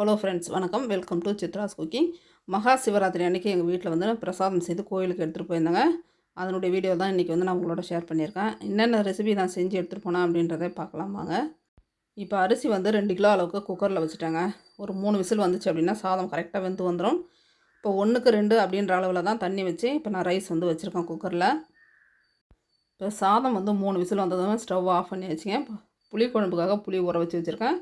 Hello friends வணக்கம். Welcome to Chitra's cooking Maha Shivaratri அன்றைக்கி எங்கள் வீட்டில் வந்து பிரசாதம் செய்து கோயிலுக்கு எடுத்துகிட்டு போயிருந்தாங்க. அதனுடைய வீடியோ தான் இன்றைக்கி வந்து நான் உங்களோட ஷேர் பண்ணியிருக்கேன். என்னென்ன ரெசிபி நான் செஞ்சு எடுத்துகிட்டு போனேன் அப்படின்றத பார்க்கலாம் வாங்க. இப்போ அரிசி வந்து ரெண்டு கிலோ அளவுக்கு குக்கரில் வச்சுட்டாங்க. ஒரு மூணு விசில் வந்துச்சு அப்படின்னா சாதம் கரெக்டாக வெந்து வந்துடும் இப்போ ஒன்றுக்கு ரெண்டு அப்படின்ற அளவில் தான் தண்ணி வச்சு இப்போ நான் ரைஸ் வந்து வச்சுருக்கேன் குக்கரில் இப்போ சாதம் வந்து மூணு விசில் வந்ததும் ஸ்டவ் ஆஃப் பண்ணி வச்சுங்க. புளி குழம்புக்காக புளி ஊற வச்சு வச்சுருக்கேன்.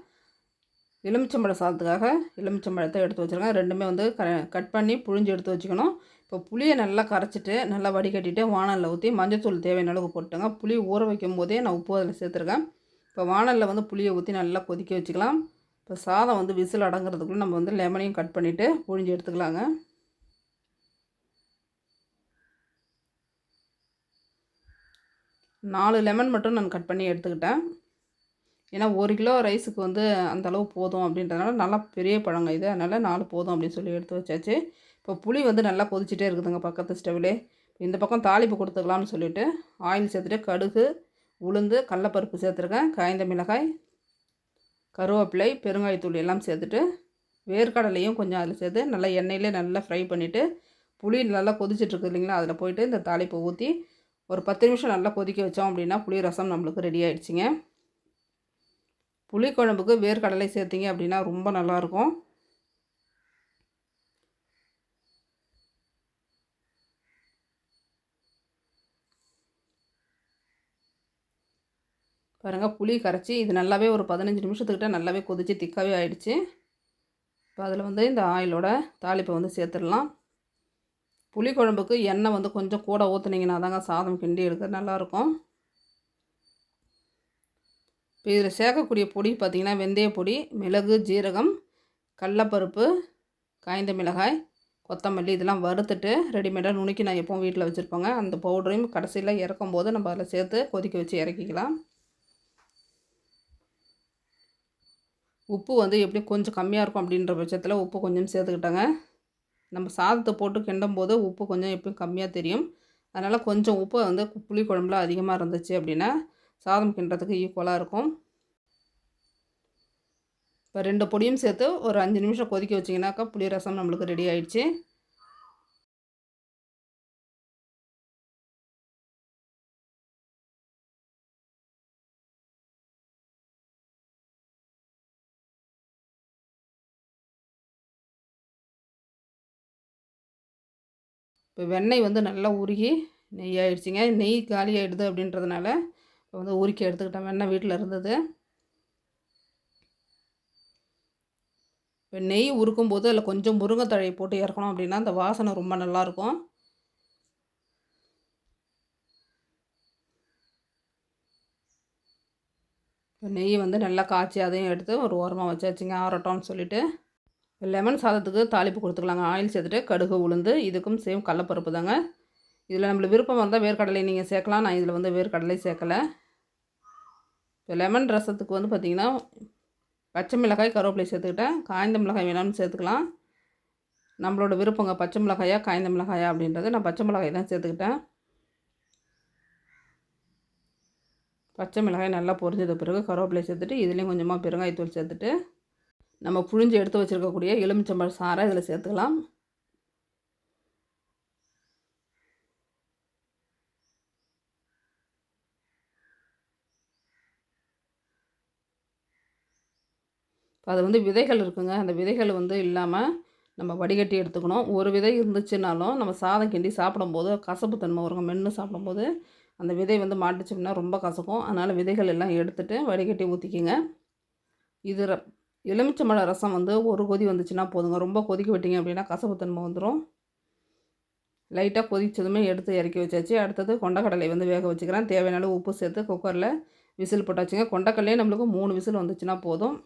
எலுமிச்சம்பழம் சாதத்துக்காக எலுமிச்சம்பழத்தை எடுத்து வச்சுருக்கேன். ரெண்டுமே வந்து க கட் பண்ணி புழிஞ்சு எடுத்து வச்சுக்கணும். இப்போ புளியை நல்லா கரைச்சிட்டு நல்லா வடிகட்டிட்டு வானலில் ஊற்றி மஞ்சத்தூள் தேவையான அளவுக்கு போட்டுங்க புளி ஊற வைக்கும் போதே நான் உப்பு அதில் சேர்த்துருக்கேன். இப்போ வானலில் வந்து புளியை ஊற்றி நல்லா கொதிக்க வச்சுக்கலாம். இப்போ சாதம் வந்து விசில் அடங்குறதுக்குள்ளே நம்ம வந்து லெமனையும் கட் பண்ணிவிட்டு புழிஞ்சு எடுத்துக்கலாங்க. நாலு லெமன் மட்டும் நான் கட் பண்ணி எடுத்துக்கிட்டேன். ஏன்னா ஒரு கிலோ ரைஸுக்கு வந்து அந்தளவு போதும் அப்படின்றதுனால நல்லா பெரிய பழங்க இது. அதனால் நாலு போதும் அப்படின்னு சொல்லி எடுத்து வச்சாச்சு. இப்போ புளி வந்து நல்லா கொதிச்சுட்டே இருக்குதுங்க பக்கத்து ஸ்டவ்லே இந்த பக்கம் தாளிப்பு கொடுத்துக்கலாம்னு சொல்லிவிட்டு ஆயில் சேர்த்துட்டு கடுகு உளுந்து கடலப்பருப்பு சேர்த்துருக்கேன். காய்ந்த மிளகாய் கருவேப்பிலை பெருங்காயத்தூள் எல்லாம் சேர்த்துட்டு வேர்க்கடலையும் கொஞ்சம் அதில் சேர்த்து நல்லா எண்ணெயிலே நல்லா ஃப்ரை பண்ணிவிட்டு புளி நல்லா கொதிச்சிட்ருக்கு இல்லைங்களா? அதில் போயிட்டு இந்த தாளிப்பை ஊற்றி ஒரு பத்து நிமிஷம் நல்லா கொதிக்க வச்சோம் அப்படின்னா புளி ரசம் நம்மளுக்கு ரெடி ஆகிடுச்சிங்க புளிக்குழம்புக்கு வேர்க்கடலை சேர்த்திங்க அப்படின்னா ரொம்ப நல்லாயிருக்கும். பாருங்கள் புளி கரைச்சி இது நல்லாவே ஒரு பதினஞ்சு நிமிஷத்துக்கிட்ட நல்லாவே கொதித்து திக்காவே ஆயிடுச்சு. இப்போ அதில் வந்து இந்த ஆயிலோட தாளிப்பை வந்து சேர்த்துடலாம். புளி குழம்புக்கு எண்ணெய் வந்து கொஞ்சம் கூட ஊற்றுனீங்கன்னா தாங்க சாதம் கிண்டி எடுக்க நல்லாயிருக்கும். இப்போ இதில் சேர்க்கக்கூடிய பொடி பார்த்திங்கன்னா வெந்தய பொடி மிளகு ஜீரகம் கடலப்பருப்பு காய்ந்த மிளகாய் கொத்தமல்லி இதெல்லாம் வறுத்துட்டு ரெடிமேடாக நுணுக்கி நான் எப்போவும் வீட்டில் வச்சுருப்போங்க. அந்த பவுடரையும் கடைசியில் இறக்கும் போது நம்ம அதில் சேர்த்து கொதிக்க வச்சு இறக்கிக்கலாம். உப்பு வந்து எப்படி கொஞ்சம் கம்மியாக இருக்கும் அப்படின்ற பட்சத்தில் உப்பு கொஞ்சம் சேர்த்துக்கிட்டாங்க. நம்ம சாதத்தை போட்டு கிண்டும் போது உப்பு கொஞ்சம் எப்பயும் கம்மியாக தெரியும். அதனால் கொஞ்சம் உப்பு வந்து புளி குழம்புல அதிகமாக இருந்துச்சு அப்படின்னா சாதம் கிண்டுறதுக்கு ஈக்குவலாக இருக்கும். இப்போ ரெண்டு பொடியும் சேர்த்து ஒரு அஞ்சு நிமிஷம் கொதிக்க வச்சிங்கனாக்கா புளி ரசம் நம்மளுக்கு ரெடி ஆயிடுச்சு. இப்போ வெண்ணெய் வந்து நல்லா உருகி நெய் ஆகிடுச்சிங்க நெய் காலி ஆகிடுது அப்படின்றதுனால இப்போ வந்து உருக்கி எடுத்துக்கிட்டோம். வெண்ணெய் வீட்டில் இருந்தது. இப்போ நெய் உருக்கும் போது அதில் கொஞ்சம் முருங்கைத்தழையை போட்டு இறக்கணும் அப்படின்னா அந்த வாசனை ரொம்ப நல்லாயிருக்கும். இப்போ நெய் வந்து நல்லா காய்ச்சி அதையும் எடுத்து ஒரு ஓரமாக வச்சாச்சுங்க ஆரட்டோம்னு சொல்லிவிட்டு லெமன் சாதத்துக்கு தாளிப்பு கொடுத்துக்கலாங்க. ஆயில் சேர்த்துட்டு கடுகு உளுந்து இதுக்கும் சேம் கடலப்பருப்பு தாங்க. இதில் நம்மளுக்கு விருப்பம் வந்தால் வேர்க்கடலை நீங்கள் சேர்க்கலாம். நான் இதில் வந்து வேர்க்கடலை சேர்க்கலை. இப்போ லெமன் ரசத்துக்கு வந்து பார்த்திங்கன்னா பச்சை மிளகாய் கருவேப்பிலை சேர்த்துக்கிட்டேன். காய்ந்த மிளகாய் வேணாம்னு சேர்த்துக்கலாம். நம்மளோட விருப்பங்க பச்சை மிளகாயா காய்ந்த மிளகாயா அப்படின்றது நான் பச்சை மிளகாய் தான் சேர்த்துக்கிட்டேன். பச்சை மிளகாய் நல்லா பொரிஞ்சது பிறகு கருவேப்பிலை சேர்த்துட்டு இதுலேயும் கொஞ்சமாக பெருங்காயத்தூள் சேர்த்துட்டு நம்ம புழிஞ்சு எடுத்து வச்சுருக்கக்கூடிய எலுமிச்சம்பழம் சாரை இதில் சேர்த்துக்கலாம். அது வந்து விதைகள் இருக்குங்க. அந்த விதைகள் வந்து இல்லாமல் நம்ம வடிகட்டி எடுத்துக்கணும். ஒரு விதை இருந்துச்சுனாலும் நம்ம சாதம் கிண்டி சாப்பிடும்போது கசப்பு தன்மை வருங்க மென்று சாப்பிடும்போது அந்த விதை வந்து மாட்டுச்சோம்னா ரொம்ப கசக்கும். அதனால் விதைகள் எல்லாம் எடுத்துகிட்டு வடிகட்டி ஊற்றிக்கிங்க இது எலுமிச்சம்பழ ரசம் வந்து ஒரு கொதி வந்துச்சுன்னா போதுங்க. ரொம்ப கொதிக்க விட்டிங்க அப்படின்னா கசப்பு தன்மை வந்துடும் லைட்டாக கொதிச்சதுமே எடுத்து இறக்கி வச்சாச்சு. அடுத்தது கொண்டக்கடலை வந்து வேக வச்சுக்கிறேன். தேவையான உப்பு சேர்த்து குக்கரில் விசில் போட்டாச்சுங்க. கொண்டக்கடலையே நம்மளுக்கு மூணு விசில் வந்துச்சுன்னா போதும்.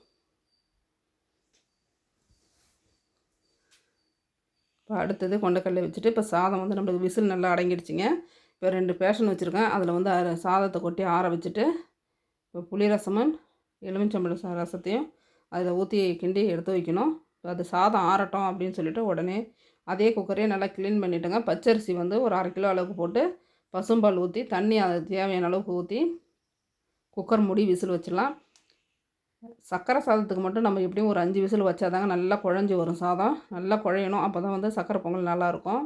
இப்போ அடுத்தது கொண்டக்கடலை வச்சுட்டு இப்போ சாதம் வந்து நம்மளுக்கு விசில் நல்லா அடங்கிடுச்சிங்க. இப்போ ரெண்டு பேஷன் வச்சுருக்கேன். அதில் வந்து சாதத்தை கொட்டி ஆற வச்சுட்டு இப்போ புளி ரசமும் எலுமிச்சம்பழம் ரசத்தையும் அதில் ஊற்றி கிண்டி எடுத்து வைக்கணும். இப்போ அது சாதம் ஆறட்டும் அப்படின்னு சொல்லிட்டு உடனே அதே குக்கரையே நல்லா க்ளீன் பண்ணிவிட்டுங்க பச்சரிசி வந்து ஒரு அரை கிலோ அளவுக்கு போட்டு பசும்பால் ஊற்றி தண்ணி அது தேவையான அளவுக்கு ஊற்றி குக்கர் மூடி விசில் வச்சிடலாம். சக்கரை சாதத்துக்கு மட்டும் நம்ம எப்படியும் ஒரு அஞ்சு விசில் வச்சாதாங்க நல்லா குழஞ்சி வரும். சாதம் நல்லா குழையணும். அப்போ தான் வந்து சக்கரை பொங்கல் நல்லாயிருக்கும்.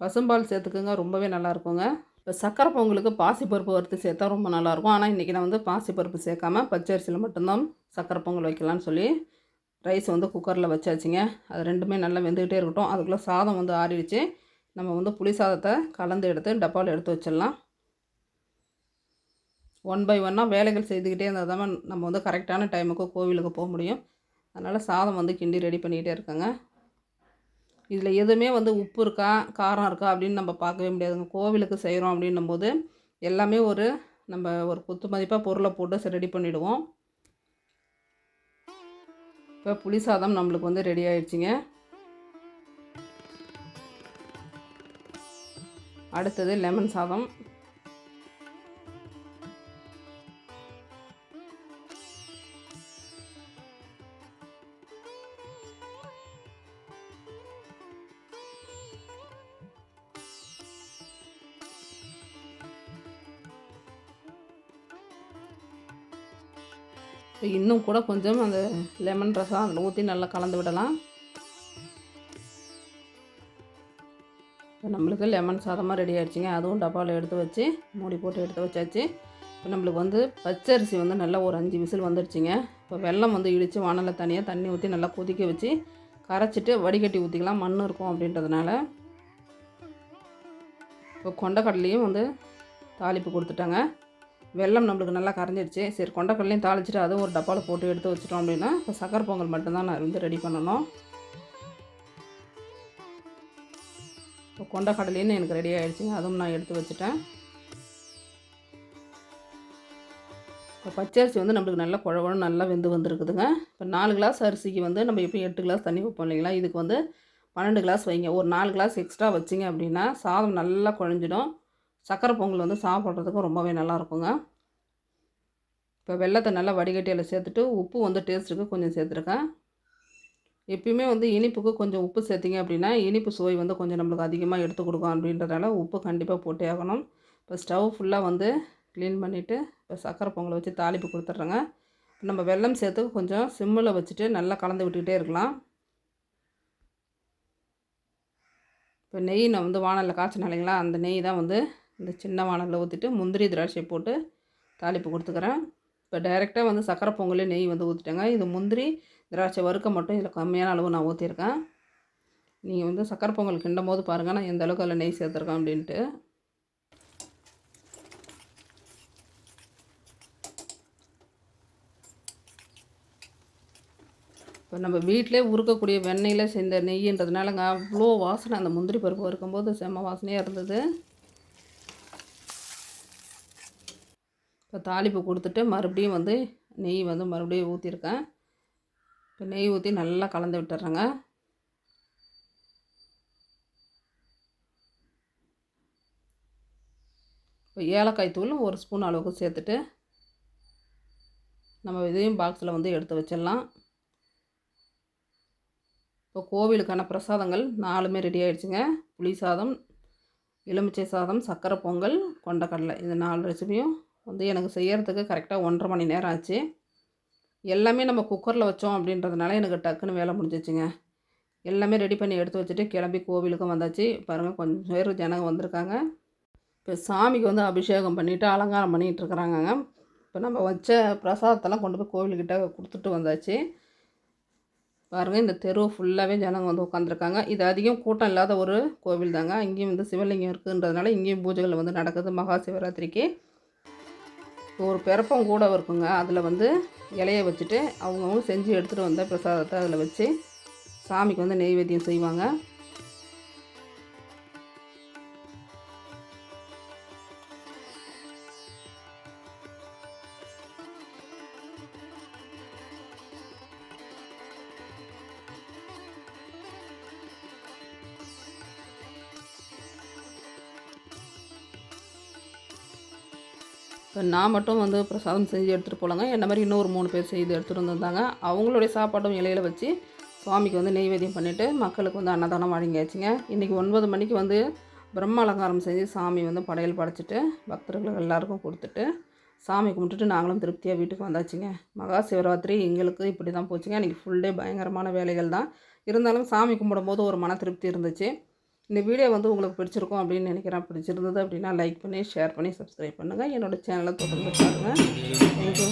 பசும்பால் சேர்த்துக்குங்க. ரொம்பவே நல்லாயிருக்குங்க. இப்போ சக்கரை பொங்கலுக்கு பாசிப்பருப்பு வறுத்து சேர்த்தா ரொம்ப நல்லாயிருக்கும். ஆனால் இன்றைக்கி நான் வந்து பாசிப்பருப்பு சேர்க்காம பச்சரிசியில் மட்டும்தான் சக்கரை பொங்கல் வைக்கலான்னு சொல்லி ரைஸ் வந்து குக்கரில் வச்சாச்சுங்க. அது ரெண்டுமே நல்லா வெந்துக்கிட்டே இருக்கட்டும். அதுக்குள்ளே சாதம் வந்து ஆறிடுச்சு. நம்ம வந்து புளி சாதத்தை கலந்து எடுத்து டப்பாவில் எடுத்து வச்சிடலாம். ஒன் பை ஒன்னாக வேலைகள் செய்துக்கிட்டே இருந்தால் தான் நம்ம வந்து கரெக்டான டைமுக்கு கோவிலுக்கு போக முடியும். அதனால் சாதம் வந்து கிண்டி ரெடி பண்ணிக்கிட்டே இருக்கேங்க. இதில் எதுவுமே வந்து உப்பு இருக்கா காரம் இருக்கா அப்படின்னு நம்ம பார்க்கவே முடியாதுங்க. கோவிலுக்கு செய்கிறோம் அப்படின்னும் போது எல்லாமே ஒரு நம்ம ஒரு குத்து மதிப்பாக பொருளை போட்டு ரெடி பண்ணிவிடுவோம் இப்போ புளி சாதம் நம்மளுக்கு வந்து ரெடி ஆயிடுச்சுங்க. அடுத்தது லெமன் சாதம். இன்னும் கூட கொஞ்சம் அந்த லெமன் ரசம் அதில் ஊற்றி நல்லா கலந்து விடலாம். இப்போ நம்மளுக்கு லெமன் சாதமாக ரெடி ஆகிடுச்சிங்க அதுவும் டப்பாவில் எடுத்து வச்சு மூடி போட்டு எடுத்து வச்சாச்சு. இப்போ நம்மளுக்கு வந்து பச்சரிசி வந்து நல்லா ஒரு அஞ்சு விசில் வந்துடுச்சிங்க. இப்போ வெள்ளம் வந்து இடித்து வானலில் தனியாக தண்ணி ஊற்றி நல்லா கொதிக்க வச்சு கரைச்சிட்டு வடிகட்டி ஊற்றிக்கலாம் மண் இருக்கும் அப்படின்றதுனால. இப்போ கொண்டக்கடலையும் வந்து தாளிப்பு கொடுத்துட்டாங்க. வெள்ளம் நம்மளுக்கு நல்லா கரைஞ்சிடுச்சு. சரி கொண்டக்கடலையும் தாளிச்சிட்டு அதுவும் ஒரு டப்பாவில் போட்டு எடுத்து வச்சிட்டோம் அப்படின்னா இப்போ சக்கரை பொங்கல் மட்டும்தான் நான் வந்து ரெடி பண்ணணும். இப்போ கொண்டக்கடலையும் எனக்கு ரெடி ஆகிடுச்சிங்க அதுவும் நான் எடுத்து வச்சுட்டேன். இப்போ பச்சரிசி வந்து நம்மளுக்கு நல்லா குழவனும் நல்லா வெந்து வந்திருக்குதுங்க. இப்போ நாலு கிளாஸ் அரிசிக்கு வந்து நம்ம எப்பயும் எட்டு கிளாஸ் தண்ணி வைப்போம் இல்லைங்களா? இதுக்கு வந்து பன்னெண்டு கிளாஸ் வைங்க. ஒரு நாலு கிளாஸ் எக்ஸ்ட்ரா வச்சிங்க அப்படின்னா சாதம் நல்லா குழஞ்சிடும். சக்கரை பொங்கல் வந்து சாப்பிட்றதுக்கும் ரொம்பவே நல்லாயிருக்குங்க. இப்போ வெள்ளத்தை நல்லா வடிகட்டி அதில் சேர்த்துட்டு உப்பு வந்து டேஸ்ட்டுக்கு கொஞ்சம் சேர்த்துருக்கேன். எப்பயுமே வந்து இனிப்புக்கு கொஞ்சம் உப்பு சேர்த்திங்க அப்படின்னா இனிப்பு சுவை வந்து கொஞ்சம் நம்மளுக்கு அதிகமாக எடுத்து கொடுக்கும் அப்படின்றதால உப்பு கண்டிப்பாக போட்டே ஆகணும். இப்போ ஸ்டவ் ஃபுல்லாக வந்து க்ளீன் பண்ணிவிட்டு இப்போ சக்கரை பொங்கலை வச்சு தாளிப்பு கொடுத்துட்றேங்க. நம்ம வெல்லம் சேர்த்து கொஞ்சம் சிம்மில் வச்சுட்டு நல்லா கலந்து விட்டுக்கிட்டே இருக்கலாம். இப்போ நெய் நான் வந்து வானலில் காய்ச்சின இல்லைங்களா? அந்த நெய் தான் வந்து இந்த சின்ன வானலில் ஊற்றிட்டு முந்திரி திராட்சை போட்டு தாளிப்பு கொடுத்துக்கிறேன். இப்போ டைரெக்டாக வந்து சக்கரை பொங்கலே நெய் வந்து ஊற்றிட்டேங்க இது முந்திரி திராட்சை வறுக்க மட்டும் இதில் கம்மியான அளவு நான் ஊற்றிருக்கேன் நீங்கள் வந்து சக்கரை பொங்கல் கிண்டும் போது பாருங்கள் நான் எந்த அளவுக்கு அதில் நெய் சேர்த்துருக்கேன் அப்படின்ட்டு. இப்போ நம்ம வீட்டிலே உருக்கக்கூடிய வெண்ணெயில் செஞ்ச நெய்ன்றதுனாலங்க அவ்வளோ வாசனை. அந்த முந்திரி பருப்பு வறுக்கும்போது செம்ம வாசனையாக இருந்தது. இப்போ தாளிப்பு கொடுத்துட்டு மறுபடியும் வந்து நெய் வந்து மறுபடியும் ஊற்றிருக்கேன் இப்போ நெய் ஊற்றி நல்லா கலந்து விட்டுறேங்க. இப்போ ஏலக்காய் தூள் ஒரு ஸ்பூன் அளவுக்கு சேர்த்துட்டு நம்ம இதையும் பாக்ஸில் வந்து எடுத்து வச்சிடலாம். இப்போ கோவிலுக்கான பிரசாதங்கள் நாலுமே ரெடி ஆகிடுச்சுங்க புளி சாதம் எலுமிச்சை சாதம் சர்க்கரை பொங்கல் கொண்டக்கடலை. இந்த நாலு ரெசிபியும் வந்து எனக்கு செய்கிறதுக்கு கரெக்டாக ஒன்றரை மணி நேரம் ஆச்சு. எல்லாமே நம்ம குக்கரில் வச்சோம் அப்படின்றதுனால எனக்கு டக்குன்னு வேலை முடிஞ்சிச்சுங்க. எல்லாமே ரெடி பண்ணி எடுத்து வச்சுட்டு கிளம்பி கோவிலுக்கும் வந்தாச்சு. பாருங்கள் கொஞ்சம் பேர் ஜனங்க வந்திருக்காங்க. இப்போ சாமிக்கு வந்து அபிஷேகம் பண்ணிவிட்டு அலங்காரம் பண்ணிகிட்டு இருக்கிறாங்கங்க. இப்போ நம்ம வச்ச பிரசாதத்தெல்லாம் கொண்டு போய் கோவில்கிட்ட கொடுத்துட்டு வந்தாச்சு. பாருங்கள் இந்த தெரு ஃபுல்லாகவே ஜனங்க வந்து உட்காந்துருக்காங்க இது அதிகம் கூட்டம் இல்லாத ஒரு கோவில் தாங்க இங்கேயும் வந்து சிவலிங்கம் இருக்குன்றதுனால இங்கேயும் பூஜைகள் வந்து நடக்குது. மகா சிவராத்திரிக்கு. ஒரு பிறப்பம் கூட இருக்குங்க. அதில் வந்து இலைய வச்சுட்டு அவங்கவுங்க செஞ்சு எடுத்துகிட்டு வந்த பிரசாதத்தை அதில் வச்சு சாமிக்கு வந்து நெய்வேத்தியம் செய்வாங்க. நான் மட்டும் வந்து பிரசாதம் செஞ்சு எடுத்துகிட்டு போகலாங்க என்ன மாதிரி இன்னும் ஒரு மூணு பேர் செய்து எடுத்துகிட்டு வந்திருந்தாங்க. அவங்களுடைய சாப்பாடும் இலையில் வச்சு சுவாமிக்கு வந்து நெய்வேத்தியம் பண்ணிவிட்டு மக்களுக்கு வந்து அன்னதானம் வழங்கியாச்சுங்க. இன்றைக்கி ஒன்பது மணிக்கு வந்து பிரம்ம அலங்காரம் செஞ்சு சாமி வந்து படையல் படைச்சிட்டு பக்தர்கள் எல்லாருக்கும் கொடுத்துட்டு சாமி கும்பிட்டுட்டு நாங்களும் திருப்தியாக வீட்டுக்கு வந்தாச்சுங்க. மகா சிவராத்திரி எங்களுக்கு இப்படி தான் போச்சுங்க. இன்றைக்கி ஃபுல் டே பயங்கரமான வேலைகள் தான். இருந்தாலும் சாமி கும்பிடும்போது ஒரு மன திருப்தி இருந்துச்சு. இந்த வீடியோ வந்து உங்களுக்கு பிடிச்சிருக்கும் அப்படின்னு நினைக்கிறேன். பிடிச்சிருந்தது அப்படின்னா லைக் பண்ணி ஷேர் பண்ணி சப்ஸ்கிரைப் பண்ணுங்கள் என்னோடய சேனலை தொடர்ந்து பாருங்கள் தேங்க்யூ